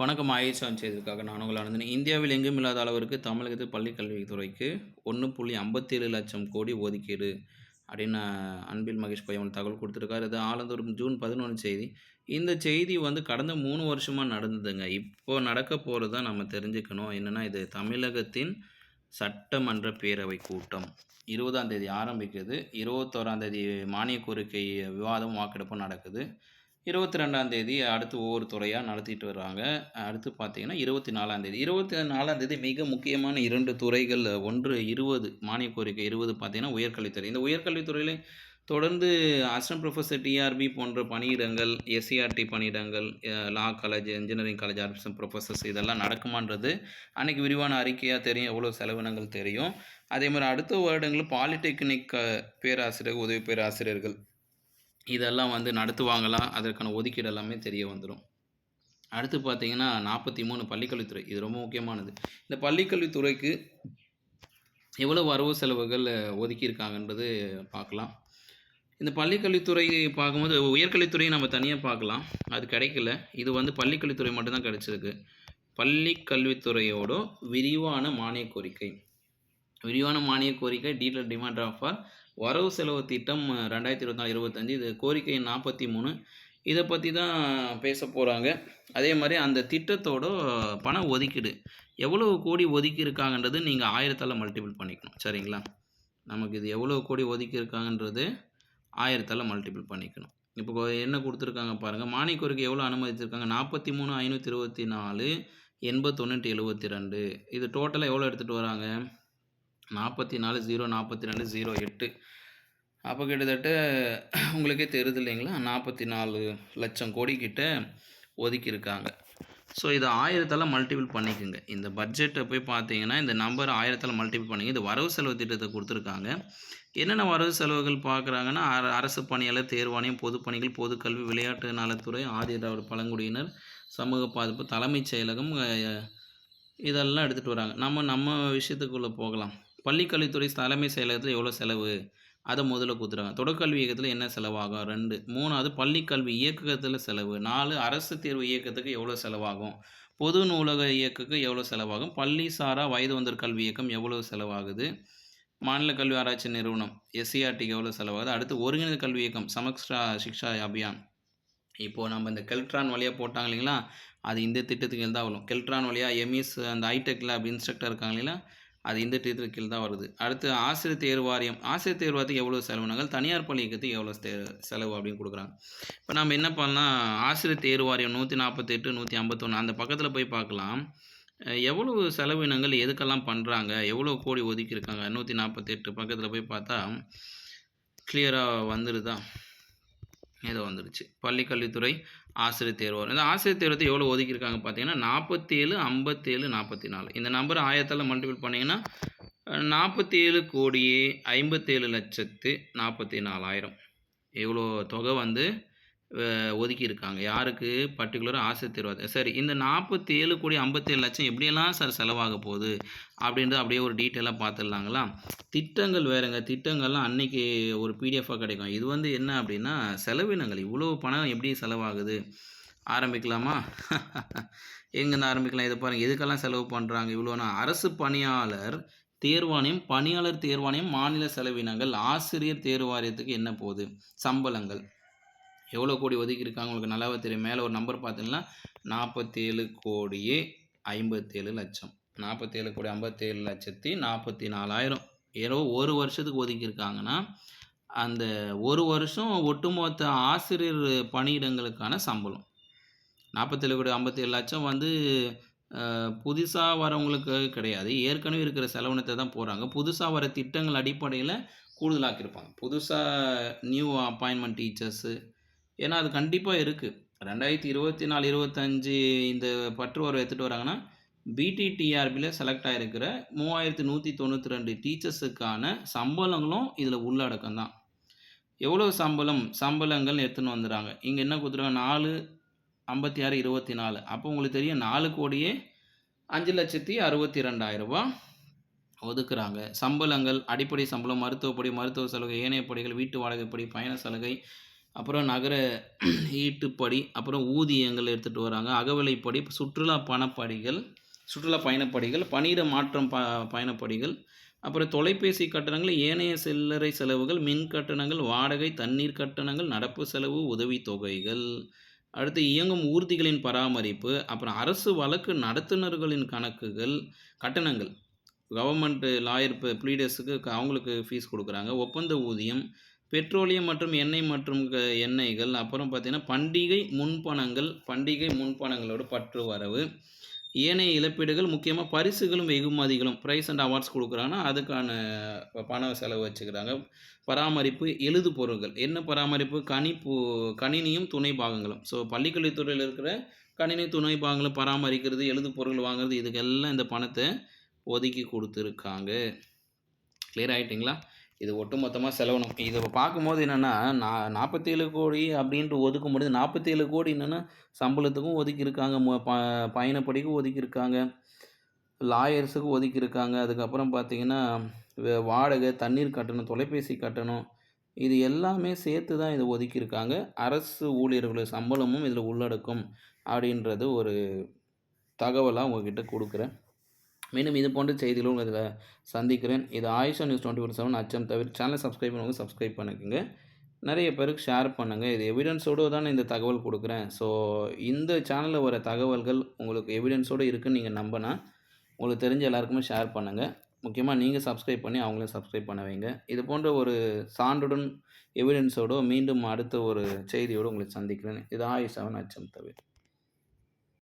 வணக்கம் ஆயுஷான் செய்ததுக்காக நான் உங்கள் இந்தியாவில் எங்கும் இல்லாத அளவிற்கு தமிழகத்தில் பள்ளி கல்வித்துறைக்கு ஒன்று புள்ளி ஐம்பத்தேழு லட்சம் கோடி ஒதுக்கீடு அப்படின்னு அன்பில் மகேஷ் பையன் தகவல் கொடுத்துருக்காரு. இது ஆலந்தூர் ஜூன் பதினொன்று செய்தி. இந்த செய்தி வந்து கடந்த மூணு வருஷமாக நடந்ததுங்க. இப்போது நடக்க போகிறது தான் நம்ம தெரிஞ்சுக்கணும். என்னென்னா இது தமிழகத்தின் சட்டமன்ற பேரவை கூட்டம். இருபதாம் தேதி ஆரம்பிக்குது. இருபத்தோராம் தேதி மானிய கோரிக்கை விவாதம் வாக்கெடுப்பும் நடக்குது. இருபத்தி ரெண்டாம் தேதி அடுத்து ஒவ்வொரு துறையாக நடத்திட்டு வர்றாங்க. அடுத்து பார்த்தீங்கன்னா இருபத்தி நாலாம் தேதி. இருபத்தி நாலாம் தேதி மிக முக்கியமான இரண்டு துறைகள் ஒன்று இருபது மானிய கோரிக்கை இருபது பார்த்தீங்கன்னா உயர்கல்வித்துறை. இந்த உயர்கல்வித்துறையில் தொடர்ந்து அசிஸ்டன்ட் ப்ரொஃபஸர் டிஆர்பி போன்ற பணியிடங்கள் எஸ்சிஆர்டி பணியிடங்கள் law college engineering college assistant professors இதெல்லாம் நடக்குமான்றது அன்றைக்கி விரிவான அறிக்கையாக தெரியும். எவ்வளோ செலவினங்கள் தெரியும். அதே மாதிரி அடுத்த வருடங்களில் பாலிடெக்னிக் பேராசிரியர் உதவி பேராசிரியர்கள் இதெல்லாம் வந்து நடத்துவாங்களா? அதற்கான ஒதுக்கீடு எல்லாமே தெரிய வந்துடும் அடுத்து பார்த்தீங்கன்னா நாற்பத்தி மூணு பள்ளிக்கல்வித்துறை. இது ரொம்ப முக்கியமானது. இந்த பள்ளிக்கல்வித்துறைக்கு எவ்வளோ வரவு செலவுகள் ஒதுக்கியிருக்காங்கன்றது பார்க்கலாம். இந்த பள்ளிக்கல்வித்துறை பார்க்கும்போது உயர்கல்வித்துறையை நம்ம தனியாக பார்க்கலாம். அது கிடைக்கல. இது வந்து பள்ளிக்கல்வித்துறை மட்டும்தான் கிடைச்சிருக்கு. பள்ளிக்கல்வித்துறையோட விரிவான மானிய கோரிக்கை. விரிவான மானிய கோரிக்கை டீட்டெயில் டிமாண்ட் ஆஃப் ஆர் வரவு செலவு திட்டம் ரெண்டாயிரத்தி இருபத்தி நாலு இருபத்தஞ்சி இது கோரிக்கை நாற்பத்தி மூணு. இதை பற்றி தான் பேச போகிறாங்க அதே மாதிரி அந்த திட்டத்தோட பண ஒதுக்கீடு எவ்வளோ கோடி ஒதுக்கியிருக்காங்கன்றது நீங்கள் ஆயிரத்தால் மல்டிபிள் பண்ணிக்கணும். சரிங்களா? நமக்கு இது எவ்வளோ கோடி ஒதுக்கியிருக்காங்கன்றது ஆயிரத்தால் மல்டிபிள் பண்ணிக்கணும். இப்போ என்ன கொடுத்துருக்காங்க பாருங்கள் மானிய கோரிக்கை எவ்வளோ அனுமதிச்சிருக்காங்க நாற்பத்தி மூணு ஐநூற்றி இருபத்தி நாலு எண்பத்தொன்று எழுபத்தி ரெண்டு. இது டோட்டலாக எவ்வளோ எடுத்துகிட்டு வராங்க? நாற்பத்தி நாலு ஜீரோ நாற்பத்தி ரெண்டு ஜீரோ எட்டு. அப்போ கிட்டத்தட்ட உங்களுக்கே தெரியுது இல்லைங்களா? நாற்பத்தி நாலு லட்சம் கோடி கிட்ட ஒதுக்கியிருக்காங்க. ஸோ இதை ஆயிரத்தால் மல்டிபிள் பண்ணிக்கோங்க. இந்த பட்ஜெட்டை போய் பார்த்தீங்கன்னா இந்த நம்பர் ஆயிரத்தால் மல்டிபிள் பண்ணிங்க இது வரவு செலவு திட்டத்தை கொடுத்துருக்காங்க. என்னென்ன வரவு செலவுகள் பார்க்குறாங்கன்னா அரசு பணியாளர் தேர்வாணையம் பொதுப்பணிகள் பொதுக்கல்வி விளையாட்டு நலத்துறை ஆதிதிராவிட பழங்குடியினர் சமூக பாதுகாப்பு தலைமைச் செயலகம் இதெல்லாம் எடுத்துகிட்டு வராங்க. நம்ம நம்ம விஷயத்துக்குள்ளே போகலாம். பள்ளிக்கல்வித்துறை தலைமை செயலகத்தில் எவ்வளோ செலவு? அதை முதல்ல கொடுத்துருக்காங்க தொடக்கல்வி இயக்கத்தில் என்ன செலவாகும்? ரெண்டு. மூணாவது பள்ளிக்கல்வி இயக்கத்தில் செலவு. நாலு அரசு தேர்வு இயக்கத்துக்கு எவ்வளோ செலவாகும்? பொது நூலக இயக்கத்துக்கு எவ்வளோ செலவாகும்? பள்ளி சாரா வயது வந்தோர் கல்வி இயக்கம் எவ்வளோ செலவாகுது? மாநில கல்வி ஆராய்ச்சி நிறுவனம் எஸ்சிஆர்டிக்கு எவ்வளோ செலவாகுது? அடுத்து ஒருங்கிணைந்த கல்வி இயக்கம் சமக்ஷா சிக்ஷா அபியான். இப்போது நம்ம இந்த கெல்ட்ரான் வழியாக போட்டாங்க இல்லைங்களா? அது இந்த திட்டத்துக்கு தான் வரும். கெல்ட்ரான் வழியாக எம்இஸ் அந்த ஹைடெக் அப்படி இன்ஸ்ட்ரக்டர் இருக்காங்க இல்லைங்களா? அது இந்த திட்டத்துக்கு கீழ் தான் வருது. அடுத்து ஆசிரியர் தேர்வு வாரியம். ஆசிரியர் தேர்வு வாரியத்துக்கு எவ்வளோ செலவுனாங்கள் தனியார் பள்ளி இயக்கத்துக்கு எவ்வளோ தே- செலவு அப்படின்னு கொடுக்குறாங்க. இப்போ நம்ம என்ன பண்ணலாம்? ஆசிரியர் தேர்வு வாரியம் நூற்றி நாற்பத்தெட்டு நூற்றி ஐம்பத்தொன்று அந்த பக்கத்தில் போய் பார்க்கலாம். எவ்வளவு செலவினங்கள் எதுக்கெல்லாம் பண்ணுறாங்க எவ்வளோ கோடி ஒதுக்கியிருக்காங்க? நூற்றி நாற்பத்தெட்டு பக்கத்தில் போய் பார்த்தா கிளியராக வந்துடுதா ஏதோ வந்துடுச்சு பள்ளிக்கல்வித்துறை ஆசிரியர் தேர்வு. இந்த ஆசிரியர் தேர்வத்தை எவ்வளோ ஒதுக்கியிருக்காங்க பார்த்தீங்கன்னா நாற்பத்தி ஏழு ஐம்பத்தேழு நாற்பத்தி நாலு இந்த நம்பர் ஆயிரத்தால் மல்டிபிள் பண்ணிங்கன்னா நாற்பத்தி ஏழு கோடியே ஐம்பத்தேழு லட்சத்து நாற்பத்தி நாலாயிரம் இவ்வளோ தொகை வந்து ஒதுக்கியிருக்காங்க. யாருக்கு? பர்டிகுலராக ஆசிரியர் தேர்வு சரி இந்த நாற்பத்தி ஏழு கோடி ஐம்பத்தேழு லட்சம் எப்படியெல்லாம் சார் செலவாக போகுது? அப்படின்றது அப்படியே ஒரு டீட்டெயிலாக பார்த்துடலாங்களா திட்டங்கள் வேறுங்க. திட்டங்கள்லாம் அன்னைக்கு ஒரு பிடிஎஃபாக கிடைக்கும். இது வந்து என்ன அப்படின்னா செலவினங்கள். இவ்வளோ பணம் எப்படி செலவாகுது? ஆரம்பிக்கலாமா? எங்கேருந்து ஆரம்பிக்கலாம்? இதை பாருங்கள் எதுக்கெல்லாம் செலவு பண்ணுறாங்க இவ்வளோனா அரசு பணியாளர் தேர்வாணையம் பணியாளர் தேர்வாணையம் மாநில செலவினங்கள். ஆசிரியர் தேர்வாரியத்துக்கு என்ன போகுது? சம்பளங்கள். எவ்வளோ கோடி ஒதுக்கியிருக்காங்க உங்களுக்கு நல்லாவே தெரியும். மேலே ஒரு நம்பர் பார்த்தீங்கன்னா நாற்பத்தேழு கோடியே ஐம்பத்தேழு லட்சம். நாற்பத்தேழு கோடி ஐம்பத்தேழு லட்சத்தி நாற்பத்தி நாலாயிரம் ஏதோ ஒரு வருஷத்துக்கு ஒதுக்கியிருக்காங்கன்னா அந்த ஒரு வருஷம் ஒட்டுமொத்த ஆசிரியர் பணியிடங்களுக்கான சம்பளம். நாற்பத்தேழு கோடி ஐம்பத்தேழு லட்சம் வந்து புதுசாக வரவங்களுக்கு கிடையாது. ஏற்கனவே இருக்கிற செலவினத்தை தான் போகிறாங்க புதுசாக வர திட்டங்கள் அடிப்படையில் கூடுதலாக்கியிருப்பாங்க. புதுசாக நியூ அப்பாயின்மெண்ட் டீச்சர்ஸு ஏன்னா அது கண்டிப்பாக இருக்குது ரெண்டாயிரத்தி இருபத்தி நாலு இருபத்தஞ்சி இந்த பற்று வர எடுத்துகிட்டு வராங்கன்னா பிடிடிஆர்பியில் செலக்ட் ஆகிருக்கிற மூவாயிரத்தி நூற்றி தொண்ணூற்றி ரெண்டு டீச்சர்ஸுக்கான சம்பளங்களும் இதில் உள்ளடக்கம் தான். எவ்வளோ சம்பளம் சம்பளங்கள் எடுத்துன்னு வந்துடுறாங்க. இங்கே என்ன கொடுத்துருக்காங்க? நாலு ஐம்பத்தி ஆறு இருபத்தி நாலு. அப்போ உங்களுக்கு தெரியும் நாலு கோடியே அஞ்சு லட்சத்தி அறுபத்தி ரெண்டாயிரம் ஒதுக்குறாங்க. சம்பளங்கள் அடிப்படை சம்பளம் மருத்துவப்படி மருத்துவ சலுகை ஏனைய படிகள் வீட்டு வாடகைப்படி பயண சலுகை அப்புறம் நகர ஈட்டுப்படி அப்புறம் ஊதியங்கள் எடுத்துகிட்டு வராங்க. அகவிலைப்படி சுற்றுலா பணப்படிகள் சுற்றுலா பயணப்படிகள் பணியிட மாற்றம் ப பயணப்படிகள் அப்புறம் தொலைபேசி கட்டணங்கள் ஏனைய சில்லறை செலவுகள் மின் கட்டணங்கள் வாடகை தண்ணீர் கட்டணங்கள் நடப்பு செலவு உதவித்தொகைகள். அடுத்து இயங்கும் ஊர்திகளின் பராமரிப்பு அப்புறம் அரசு வழக்கு நடத்துனர்களின் கணக்குகள் கட்டணங்கள். கவர்மெண்ட் லாயர் ப்ளீடர்ஸுக்கு அவங்களுக்கு ஃபீஸ் கொடுக்குறாங்க. ஒப்பந்த ஊதியம் பெட்ரோலியம் மற்றும் எண்ணெய் மற்றும் க- எண்ணெய்கள் அப்புறம் பார்த்தீங்கன்னா பண்டிகை முன்பணங்கள் பண்டிகை முன்பணங்களோட பற்று வரவு ஏனைய இழப்பீடுகள் முக்கியமாக பரிசுகளும் வெகுமதிகளும் ப்ரைஸ் அண்ட் அவார்ட்ஸ் கொடுக்குறாங்கன்னா அதுக்கான ப- பண செலவு வச்சுக்கிறாங்க. பராமரிப்பு எழுது பொருட்கள் என்ன பராமரிப்பு? கணிப்பு கணினியும் துணை பாகங்களும். ஸோ பள்ளிக்கல்வித்துறையில் இருக்கிற கணினி துணை பாகங்களும் பராமரிக்கிறது எழுது பொருள் வாங்குறது இதுக்கெல்லாம் இந்த பணத்தை ஒதுக்கி கொடுத்துருக்காங்க. கிளியர் ஆகிட்டிங்களா இது ஒட்டுமொத்தமாக செலவணும் இதை பார்க்கும்போது என்னென்னா நான் நாற்பத்தேழு கோடி அப்படின்ட்டு ஒதுக்க முடியுது நாற்பத்தேழு கோடி என்னென்னா சம்பளத்துக்கும் ஒதுக்கியிருக்காங்க. மு- ப பயணப்படிக்கும் ஒதுக்கியிருக்காங்க. லாயர்ஸுக்கு ஒதுக்கியிருக்காங்க. அதுக்கப்புறம் பார்த்தீங்கன்னா வாடகை தண்ணீர் கட்டணம் தொலைபேசி கட்டணம். இது எல்லாமே சேர்த்து தான் இதை ஒதுக்கியிருக்காங்க. அரசு ஊழியர்களுடைய சம்பளமும் இதில் உள்ளடக்கும் அப்படின்றது ஒரு தகவலாக உங்ககிட்ட கொடுக்குறேன். மீண்டும் இது போன்ற செய்திகளும் உங்களை சந்திக்கிறேன். இது Ayusha news twenty four seven அச்சம் தவிர சேனலை சப்ஸ்கிரைப் பண்ணுவாங்க சப்ஸ்கிரைப் பண்ணிக்கோங்க. நிறைய பேருக்கு ஷேர் பண்ணுங்கள் இது எவிடன்ஸோடு தான் இந்த தகவல் கொடுக்குறேன். ஸோ இந்த சேனலில் வர தகவல்கள் உங்களுக்கு எவிடன்ஸோடு இருக்குன்னு நீங்கள் நம்பினா உங்களுக்கு தெரிஞ்ச எல்லாருக்குமே ஷேர் பண்ணுங்கள் முக்கியமாக நீங்கள் சப்ஸ்கிரைப் பண்ணி அவங்களையும் சப்ஸ்கிரைப் பண்ண வைங்க. இது போன்ற ஒரு சான்றுடன் எவிடன்ஸோடு மீண்டும் அடுத்த ஒரு செய்தியோடு உங்களை சந்திக்கிறேன். இது ஆயுஷாவின் அச்சம் தவிர.